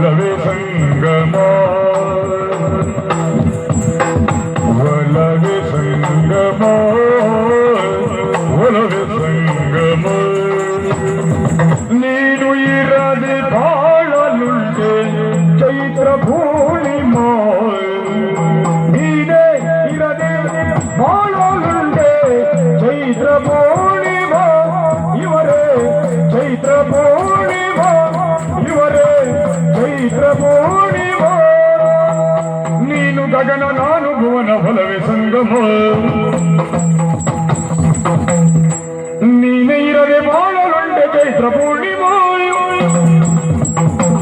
வலவே சங்கமா வலவே சங்கமா வலவே சங்கமா நீடுயிரது பாழலுள்ளே சைத்திர பூர்ணிமா நீடே இரதே பாழலுள்ளே சைத்திர பூர்ணிமா இவரே சைத்திர பூர்ணிமா భానుభువన ఫల విసంగము ನೀನೇ ಇರದೆ ಬಾಳಲುಂಡೆ ಚೈತ್ರ ಪೂರ್ಣಿಮಾ